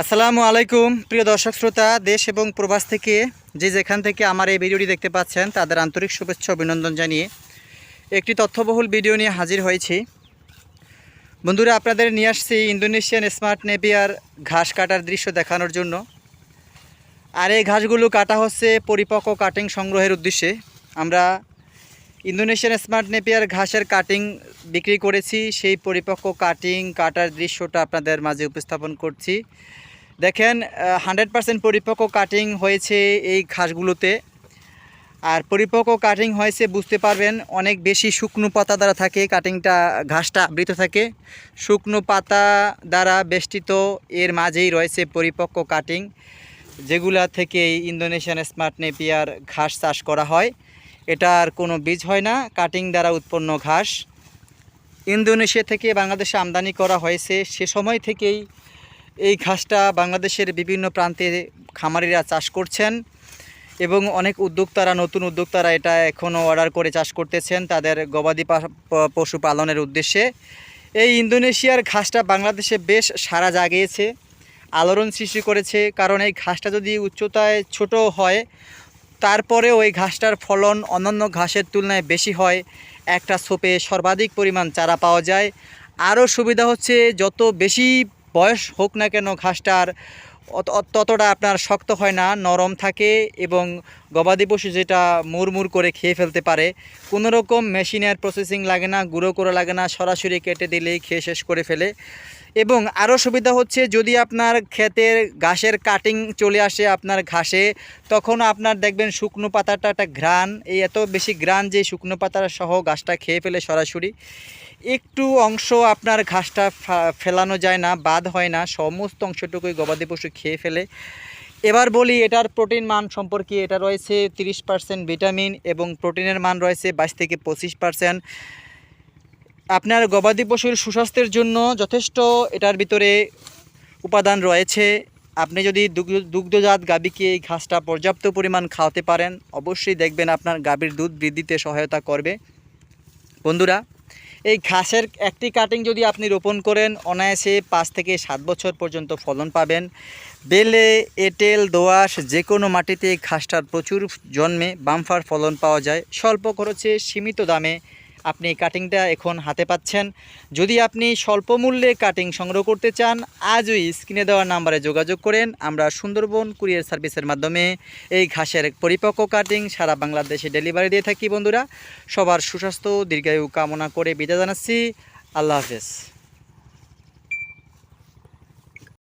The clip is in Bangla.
আসসালামু আলাইকুম, প্রিয় দর্শক শ্রোতা, দেশ এবং প্রবাস থেকে যে যেখান থেকে আমার এই ভিডিওটি দেখতে পাচ্ছেন, তাদের আন্তরিক শুভেচ্ছা অভিনন্দন জানিয়ে একটি তথ্যবহুল ভিডিও নিয়ে হাজির হয়েছি। বন্ধুরা, আপনাদের নিয়ে আসছি ইন্দোনেশিয়ান স্মার্ট নেভিয়ার ঘাস কাটার দৃশ্য দেখানোর জন্য। আর এই ঘাসগুলো কাটা হচ্ছে পরিপক্ক কাটিং সংগ্রহের উদ্দেশ্যে। আমরা ইন্দোনেশিয়ান স্মার্ট নেপিয়ার ঘাসের কাটিং বিক্রি করেছি। সেই পরিপক্ক কাটিং, কাটার দৃশ্যটা আপনাদের মাঝে উপস্থাপন করছি। দেখেন হান্ড্রেড পার্সেন্ট পরিপক্ক কাটিং হয়েছে এই ঘাসগুলোতে। আর পরিপক্ক কাটিং হয়েছে, বুঝতে পারবেন, অনেক বেশি শুকনো পাতা দ্বারা থাকে কাটিংটা, ঘাসটা আবৃত থাকে। শুকনো পাতা দ্বারা বেষ্টিত, এর মাঝেই রয়েছে পরিপক্ক কাটিং, যেগুলা থেকে ইন্দোনেশিয়ান স্মার্ট নেপিয়ার ঘাস চাষ করা হয়। এটার কোনো বীজ হয় না কাটিং দ্বারা উৎপন্ন ঘাস। ইন্দোনেশিয়া থেকে বাংলাদেশে আমদানি করা হয়েছে। সে সময় থেকেই এই ঘাসটা বাংলাদেশের বিভিন্ন প্রান্তে খামারিরা চাষ করছেন এবং অনেক উদ্যোক্তারা, নতুন উদ্যোক্তারা এটা এখনও অর্ডার করে চাষ করতেছেন তাদের গবাদি পশু পালনের উদ্দেশ্যে। এই ইন্দোনেশিয়ার ঘাসটা বাংলাদেশে বেশ সারা জাগিয়েছে, আলোড়ন সৃষ্টি করেছে। কারণ এই ঘাসটা যদি উচ্চতায় ছোট হয় তারপরে ওই ঘাসটার ফলন অন্যান্য ঘাসের তুলনায় বেশি হয়। একটা সোপে সর্বাধিক পরিমাণ চারা পাওয়া যায়। আরও সুবিধা হচ্ছে, যত বেশি বয়স হোক না কেন ঘাসটার ততটা আপনার শক্ত হয় না, নরম থাকে এবং গবাদি পশু যেটা মুড়মুড় করে খেয়ে ফেলতে পারে কোনো রকম মেশিনের প্রসেসিং লাগে না, গুঁড়ো করে লাগে না, সরাসরি কেটে দিলেই খেয়ে শেষ করে ফেলে। এবং আরও সুবিধা হচ্ছে যদি আপনার ক্ষেতের ঘাসের কাটিং চলে আসে আপনার ঘাসে, তখন আপনার দেখবেন শুকনো পাতাটা একটা ঘ্রাণ, এই এত বেশি ঘ্রাণ যে শুকনো পাতার সহ গাছটা খেয়ে ফেলে সরাসরি। একটু অংশ আপনার ঘাসটা ফেলানো যায় না, বাদ হয় না, সমস্ত অংশটুকুই গবাদি পশু খেয়ে ফেলে। এবার বলি, এটার প্রোটিন মান সম্পর্কে এটা রয়েছে তিরিশ পার্সেন্ট ভিটামিন এবং প্রোটিনের মান রয়েছে বাইশ থেকে পঁচিশ পার্সেন্ট। আপনার গবাদি পশুর সুস্বাস্থ্যের জন্য যথেষ্ট এটার ভিতরে উপাদান রয়েছে। আপনি যদি দুগ্ধ- দুগ্ধজাত গাভীকে এই ঘাসটা পর্যাপ্ত পরিমাণ খাওয়াতে পারেন, অবশ্যই দেখবেন আপনার গাভীর দুধ বৃদ্ধিতে সহায়তা করবে। বন্ধুরা এই ঘাসের একটি কাটিং যদি আপনি রোপণ করেন, অনায়াসে পাঁচ থেকে সাত বছর পর্যন্ত ফলন পাবেন। বেলে, এটেল দোয়াশ যে কোনো মাটিতে ঘাসটার প্রচুর জন্মে বামফার ফলন পাওয়া যায়। স্বল্প খরচে সীমিত দামে আপনি কাটিংটা এখন হাতে পাচ্ছেন। যদি আপনি স্বল্প মূল্যে কাটিং সংগ্রহ করতে চান, আজই স্ক্রিনে দেওয়া নাম্বারে যোগাযোগ করেন। আমরা সুন্দরবন কুরিয়ার সার্ভিসের মাধ্যমে এই ঘাসের পরিপক্ক কাটিং সারা বাংলাদেশে ডেলিভারি দিয়ে থাকি বন্ধুরা। সবার সুস্বাস্থ্য, দীর্ঘায়ু কামনা করে বিদায় জানাচ্ছি। আল্লাহ হাফেজ।